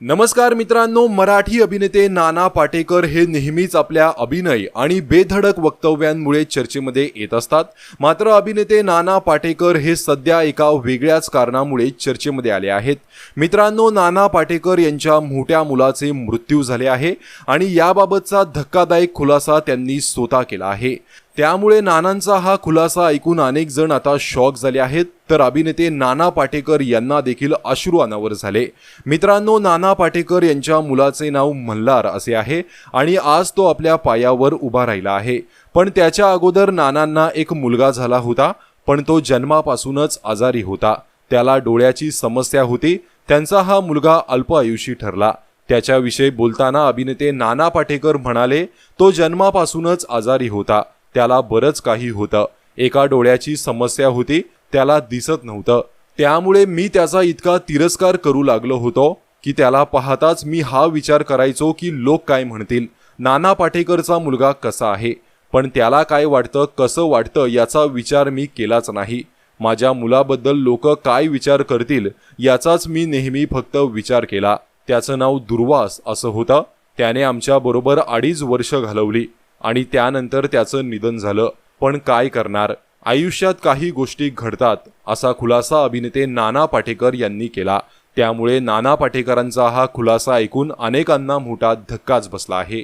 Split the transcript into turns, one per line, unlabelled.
नमस्कार मित्रांनो मराठी अभिनेते नाना पाटेकर हे नेहमीच आपल्या अभिनय आणि बेधडक वक्तव्यांमुळे चर्चेमध्ये येत असतात. मात्र अभिनेते नाना पाटेकर हे सध्या एका वेगळ्याच कारणामुळे चर्चेमध्ये आले आहेत. मित्रांनो नाना पाटेकर यांच्या मोठ्या मुलाचे मृत्यू झाले आहे आणि याबाबतचा धक्कादायक खुलासा त्यांनी स्वतः केला आहे. त्यामुळे नानांचा हा खुलासा ऐकून अनेक जण आता शॉक झाले आहेत. तर अभिनेते नाना पाटेकर यांना देखील अश्रू अनावर झाले. मित्रांनो नाना पाटेकर यांच्या मुलाचे नाव मल्हार असे आहे आणि आज तो आपल्या पायावर उभा राहिला आहे. पण त्याच्या अगोदर नानांना एक मुलगा झाला होता पण तो जन्मापासूनच आजारी होता. त्याला डोळ्याची समस्या होती. त्यांचा हा मुलगा अल्प आयुषी ठरला. त्याच्याविषयी बोलताना अभिनेते नाना पाटेकर म्हणाले तो जन्मापासूनच आजारी होता. त्याला बरंच काही होतं. एका डोळ्याची समस्या होती त्याला दिसत नव्हतं. त्यामुळे मी त्याचा इतका तिरस्कार करू लागलो होतो की त्याला पाहताच मी हा विचार करायचो की लोक काय म्हणतील. नाना पाटेकरचा मुलगा कसा आहे? पण त्याला काय वाटतं कसं वाटतं याचा विचार मी केलाच नाही. माझ्या मुलाबद्दल लोक काय विचार करतील याचाच मी नेहमी फक्त विचार केला. त्याचं नाव दुर्वास असं होतं. त्याने आमच्याबरोबर अडीच वर्ष घालवली. आणि त्यानंतर त्याचं निधन झालं. पण काय करणार? आयुष्यात काही गोष्टी घडतात असा खुलासा अभिनेते नाना पाटेकर यांनी केला. त्यामुळे नाना पाटेकरांचा हा खुलासा ऐकून अनेकांना मोठा धक्काच बसला आहे.